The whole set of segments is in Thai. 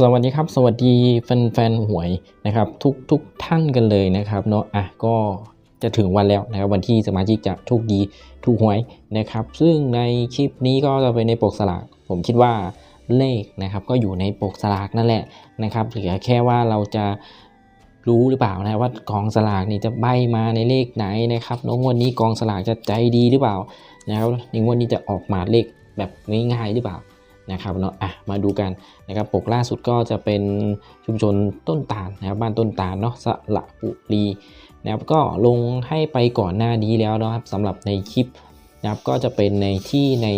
สวัสดีครับ สวัสดีแฟนๆหวยนะครับทุกทุกท่านกันเลยนะครับเนาะอะก็จะถึงวันแล้วนะครับวันที่สมาชิกจะโชคดีถูกหวยนะครับ ซึ่งในคลิปนี้ก็จะเป็นในปกสลากผมคิดว่าเลขนะครับ ก็อยู่ในปกสลากนั่นแหละนะครับเหลือแค่ว่าเราจะรู้หรือเปล่านะว่ากองสลากนี่จะใบมาในเลขไหนนะครับแล้วงวดนี้กองสลากจะใจดีหรือเปล่านะครับในงวดนี้จะออกมาเลขแบบง่ายๆหรือเปล่า นะครับเนาะอะมาดูกันนะครับปกล่าสุดก็จะเป็นชุมชนต้นตาลนะครับบ้านต้นตาลเนาะสระบุรีนะครับก็ลงให้ไปก่อนหน้านี้แล้วนะครับสำหรับในคลิปนะครับก็จะเป็นในที่ใน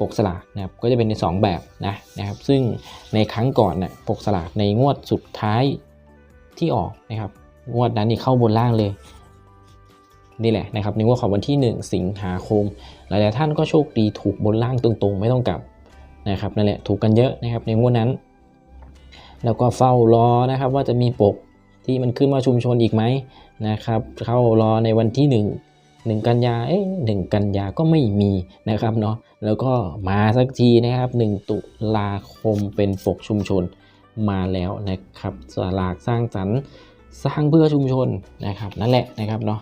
ปกสลากนะครับก็จะเป็นใน 2 แบบนะนะครับ ซึ่งในครั้งก่อนเนี่ยปกสลากในงวดสุดท้ายที่ออกนะครับงวดนั้นนี่เข้าบนล่างเลยนี่แหละนะครับในงวดของวันที่ 1 สิงหาคม หลายๆท่านก็โชคดีถูกบนล่างตรงๆ ไม่ต้องกลับ นะครับนั่นแหละถูกกันเยอะนะครับในงวดนั้น แล้วก็เฝ้ารอนะครับว่าจะมีปกที่มันขึ้นมาชุมชนอีกไหมนะครับเข้ารอในวันที่ 1 1 กันยาเอ๊ะหกันยาก็ไม่มีนะครับเนาะแล้วก็มาสักทีนะครับ 1 ตุลาคมเป็นปกชุมชนมาแล้วนะครับสลากสร้างสรรค์สร้างเพื่อชุมชนนะครับนั่นแหละนะครับเนาะ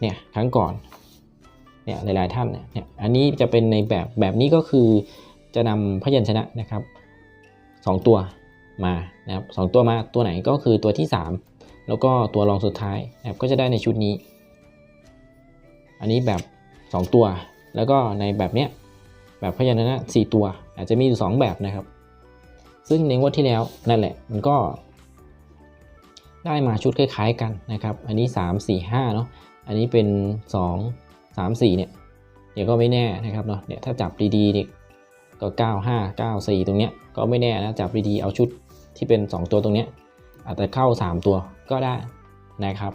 เนี่ยครั้งก่อนเนี่ยหลายๆท่านเนี่ยเนี่ยอันนี้จะเป็นในแบบแบบนี้ก็คือ จะนำพยัญชนะนะครับ2ตัวมานะครับสตัวมาตัวไหนก็คือตัวที่ 3 แล้วก็ตัวรองสุดท้ายนะครับก็จะได้ในชุดนี้ อันนี้แบบ 2 ตัว แล้วก็ในแบบเนี้ยแบบพยัญชนะ 4 ตัว อาจจะมีอยู่ 2 แบบนะครับ ซึ่งในงวดที่แล้วนั่นแหละมันก็ ได้มาชุดคล้ายๆกันนะครับ อันนี้ 3 4 5เนาะอันนี้เป็น 2 3 4เนี่ยเดี๋ยวก็ไม่แน่นะครับเนาะเนี่ยถ้าจับดีๆเนี่ย ก็ 95 94 ตรงเนี้ยก็ไม่แน่นะจับดีๆเอาชุดที่เป็น 2 ตัวตรงเนี้ยอาจจะเข้า 3 ตัวก็ได้นะครับ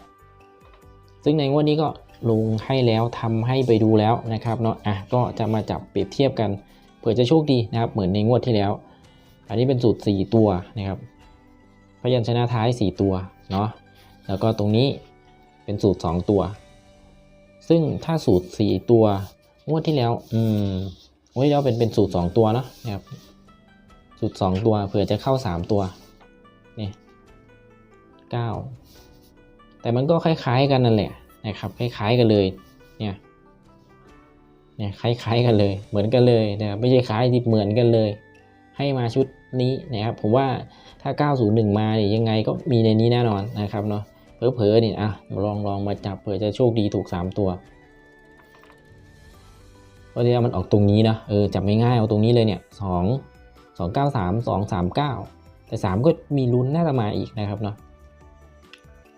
ซึ่งในงวดนี้ก็ลงให้แล้วทำให้ไปดูแล้วนะครับเนาะอะก็จะมาจับเปรียบเทียบกันเผื่อจะโชคดีนะครับ เหมือนในงวดที่แล้ว อันนี้เป็นสูตร 4 ตัวนะครับพยัญชนะท้าย 4 ตัวเนาะแล้วก็ตรงนี้เป็นสูตร 2 ตัว ซึ่งถ้าสูตร 4 ตัวงวดที่แล้ว อืม งวดที่แล้วเป็นเป็นสูตร2ตัวเนาะนะครับ สูตร2ตัวเผื่อจะเข้า3ตัวนี่9แต่มันก็คล้าย ๆ กันนั่นแหละนะครับ คล้าย ๆ กันเลย เนี่ยเนี่ยคล้ายๆกันเลย เหมือนกันเลยนะครับไม่ใช่คล้ายที่เหมือนกันเลย ให้มาชุดนี้นะครับผมว่าถ้า 901 มาเนี่ยยังไงก็มีในนี้แน่นอนนะครับเนาะเผลอๆเนี่ยอะลองลองมาจับเผื่อจะโชคดีถูก 3 ตัว เพราะที่มันออกตรงนี้นะเออจับไม่ง่ายเอาตรงนี้เลยเนี่ย2 2 9 3 2 3 9แต่3ก็มีลุ้นน่าจะมาอีกนะครับเนาะ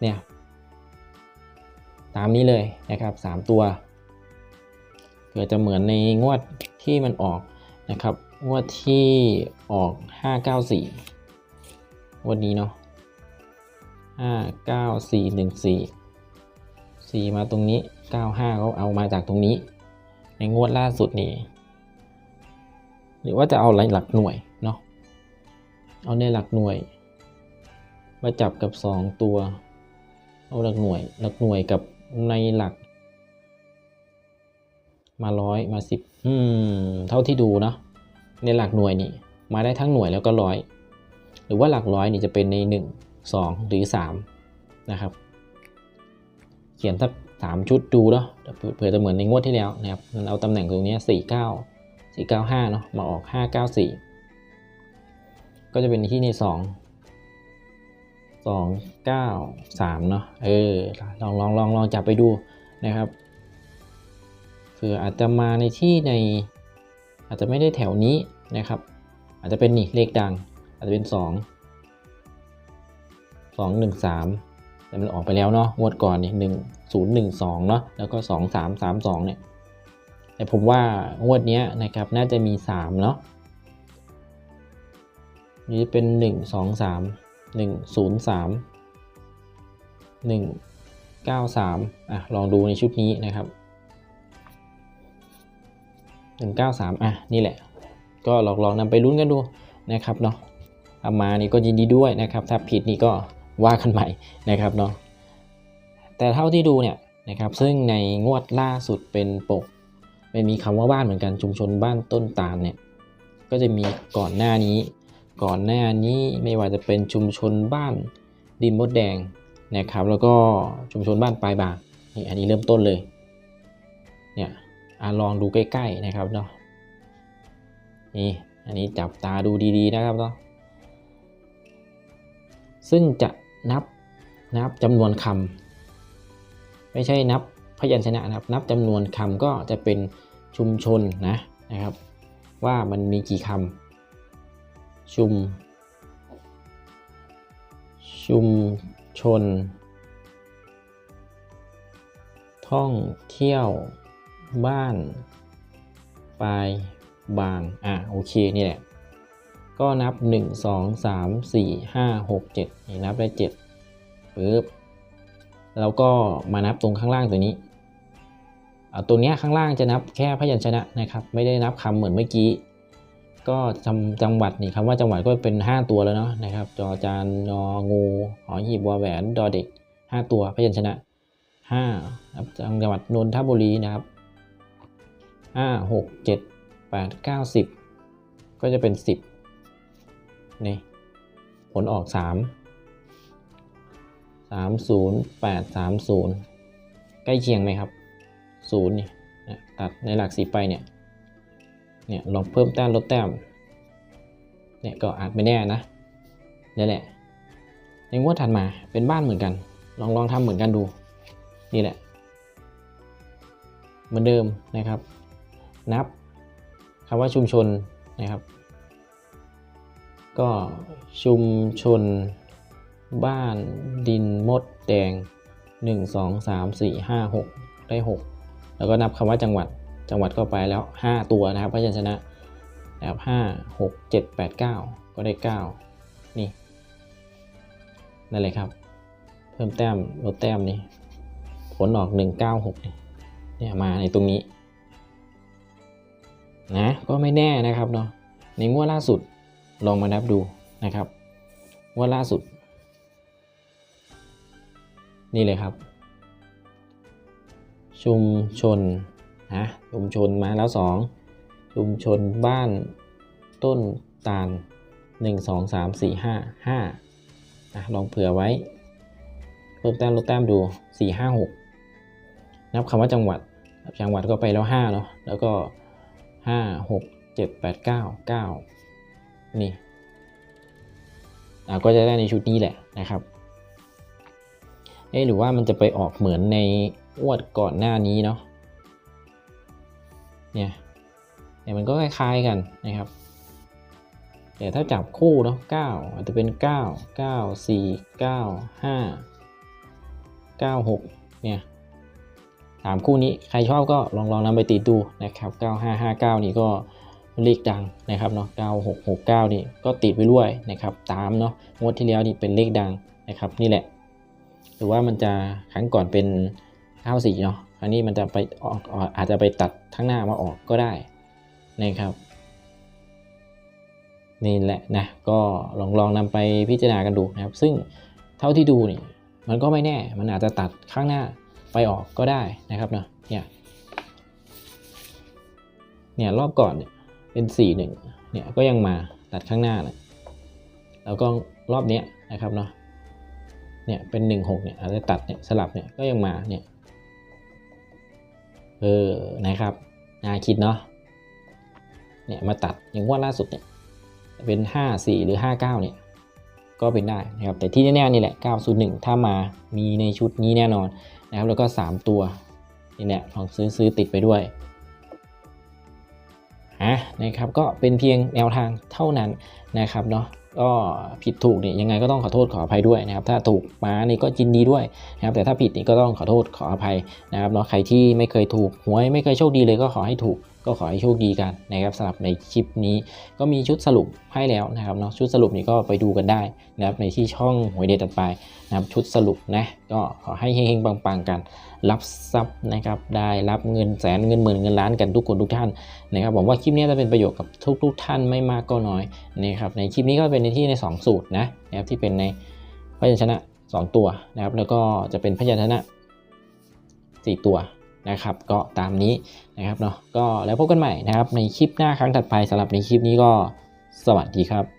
เนี่ยตามนี้เลยนะครับ3ตัวเผื่อจะเหมือนในงวดที่มันออกนะครับงวดที่ออก 594 วันนี้เนาะ 59414 4 มาตรงนี้ 95เขาเอามาจากตรงนี้ ในงวดล่าสุดนี่หรือว่าจะเอาหลักหน่วยเนาะเอาในหลักหน่วย มาจับกับ 2 ตัว เอาหลักหน่วย หลักหน่วยกับในหลัก มาร้อยมาสิบอืมเท่าที่ดูเนาะในหลักหน่วยนี่ มาได้ทั้งหน่วยแล้วก็ร้อยหรือว่าหลักร้อยนี่จะเป็นใน 1 2 หรือ 3 นะครับ เขียนสัก สามชุดดูเนาะเผื่อจะเหมือนในงวดที่แล้วนะครับมันเอาตำแหน่งตรงนี้ 4 9 4 9 5 เนาะมาออก 5 9 4 ก็จะเป็นที่ใน 2 2 9 3 เนาะเออลองลองลองลองจับไปดูนะครับเผื่ออาจจะมาในที่ในอาจจะไม่ได้แถวนี้นะครับ อาจจะเป็นนี่เลขดัง อาจจะเป็น 2 2 1 3 แต่มันออกไปแล้วเนาะงวดก่อนนี่หนึ่งศูนย์หนึ่งสองเนาะแล้วก็สองสามสามสองเนี่ยแต่ผมว่างวดนี้นะครับน่าจะมีสามเนาะนี่เป็นหนึ่งสองสามหนึ่งศูนย์สามหนึ่งเก้าสามอะลองดูในชุดนี้นะครับ193อะนี่แหละ ก็ลองลองนำไปลุ้นกันดูนะครับเนาะเอามานี่ก็ยินดีด้วยนะครับ ถ้าผิดนี่ก็ ว่ากันใหม่นะครับเนาะแต่เท่าที่ดูเนี่ยนะครับซึ่งในงวดล่าสุดเป็นปกไม่มีคำว่าบ้านเหมือนกันชุมชนบ้านต้นตาลเนี่ยก็จะมีก่อนหน้านี้ ก่อนหน้านี้ไม่ว่าจะเป็นชุมชนบ้านดินมดแดงนะครับแล้วก็ชุมชนบ้านปลายบางนี่อันนี้เริ่มต้นเลยเนี่ยอลองดูใกล้ๆนะครับเนาะนี่อันนี้จับตาดูดีๆนะครับเนาะซึ่งจะ นับนับจำนวนคำไม่ใช่นับพยัญชนะนะครับ นับจำนวนคำก็จะเป็นชุมชนนะนะครับ ว่ามันมีกี่คำชุม ชุมชน ท่องเที่ยวบ้านปลายบางอะโอเคนี่แหละ ก็นับ 1 2 3 4 5 6 7นี่นับได้7ปึ๊บแล้วก็มานับตรงข้างล่างตัวนี้ ตัวนี้ข้างล่างจะนับแค่พยัญชนะนะครับ ไม่ได้นับคำเหมือนเมื่อกี้ ก็จำจังหวัดนี่คำว่าจังหวัดก็เป็น 5 ตัวแล้วเนาะนะครับจอจานงองูหอหีบวอแหวนดอเด็ก 5 ตัวพยัญชนะ5ครับจังหวัดนนทบุรีนะครับ 5 6 7 8 9 10 ก็จะเป็น 10 นี่ ผลออก 3 3 0 8 3 0 ใกล้เคียงไหมครับ 0 นี่นตัดในหลักสีไปเนี่ย เนี่ยลองเพิ่มแต้มลดแต้ม เนี่ยก็อาจไม่แน่นะนี่แหละ ในงวดถัดมาเป็นบ้านเหมือนกัน ลองลองทำเหมือนกันดู นี่แหละ เหมือนเดิมนะครับ นับคำว่าชุมชนนะครับ ก็ชุมชน บ้านดินมดแดง 1 2 3 4 5 6 ได้ 6 แล้วก็นับคำว่าจังหวัดจังหวัดก็ไปแล้ว 5 ตัวนะครับพยัญชนะนะครับ5 6 7 8 9 ก็ได้ 9 นี่นั่นเลยครับ เพิ่มแต้มลดแต้มนี่ผลออก 196เนี่ยมาในตรงนี้นะก็ไม่แน่นะครับเนาะในงวดล่าสุด ลองมานับดูนะครับ ว่าล่าสุด นี่เลยครับ ชุมชนนะชุมชนมาแล้ว2ชุมชนบ้านต้นตาล 1 2 3 4 5 5นะลองเผื่อไว้ลดแต้มลดแต้มดู 4 5 6 นับคำว่าจังหวัด จังหวัดก็ไปแล้ว5เนาะแล้วก็ 5 6 7 8 9 9 นี่ก็จะได้ในชุดนี้แหละนะครับเอ๊หรือว่ามันจะไปออกเหมือนในอวดก่อนหน้านี้เนาะเนี่ยเนี่ยมันก็คล้ายๆกันนะครับแต่ถ้าจับคู่เนาะ9อาจจะเป็น 9 9 4 9 5 9 6เนี่ยสามคู่นี้ใครชอบก็ลองลองนำไปติดดูนะครับ 9559 นี่ก็ เลขดังนะครับเนาะ9669 นี่ก็ติดไว้ด้วยนะครับตามเนาะงวดที่แล้วนี่เป็นเลขดังนะครับนี่แหละ หรือว่ามันจะครั้งก่อนเป็น 94 เนาะครั้งนี้มันจะไปออออกอาจจะไปตัดทั้งหน้ามาออกก็ได้นะครับนี่แหละนะก็ลองลองนำไปพิจารณากันดูนะครับ ซึ่งเท่าที่ดูนี่มันก็ไม่แน่ มันอาจจะตัดข้างหน้าไปออกก็ได้นะครับเนาะเนี่ยเนี่ยรอบก่อนเนี่ย เป็น4 1เนี่ยก็ยังมาตัดข้างหน้าเนะแล้วก็รอบเนี้ยนะครับเนาะเนี่ยเป็น 1 6เนี่ยอาจจะตัดเนี่ยสลับเนี่ยก็ยังมาเนี่ยเออนะครับน่าคิดเนาะเนี่ยมาตัดอย่างว่าล่าสุดเนี่ยเป็น 5 4 หรือ 5 9เนี่ยก็เป็นได้นะครับแต่ที่แน่ๆนี่แหละ 901 ถ้ามามีในชุดนี้แน่นอนนะครับแล้วก็ 3 ตัวนี่แหละลองซื้อซื้อติดไปด้วยะนะครับก็เป็นเพียงแนวทางเท่านั้นนะครับเนาะก็ผิดถูกเนี่ยยังไงก็ต้องขอโทษขออภัยด้วยนะครับ ถ้าถูกมานี่ก็ยินดีด้วยนะครับ แต่ถ้าผิดนี่ก็ต้องขอโทษขออภัยนะครับเนาะใครที่ไม่เคยถูกหวยไม่เคยโชคดีเลยก็ขอให้ถูก ก็ขอให้โชคดีกันนะครับสำหรับในคลิปนี้ก็มีชุดสรุปให้แล้วนะครับเนาะชุดสรุปนี้ก็ไปดูกันได้นะครับในที่ช่องหวยเด็ดตัดไปนะครับชุดสรุปนะก็ขอให้เฮงๆปังๆกัน รับทรัพย์นะครับได้รับเงินแสนเงินหมื่นเงินล้านกันทุกคนทุกท่านนะครับผมว่าคลิปนี้จะเป็นประโยชน์กับทุกๆท่านไม่มากก็น้อยนะครับในคลิปนี้ก็เป็นในที่ใน 2 สูตรนะนะครับที่เป็นในพยัญชนะ 2 ตัวนะครับแล้วก็จะเป็นพยัญชนะ 4 ตัว นะครับ ก็ตามนี้นะครับเนาะก็แล้วพบกันใหม่นะครับในคลิปหน้าครั้งถัดไปสำหรับในคลิปนี้ก็สวัสดีครับ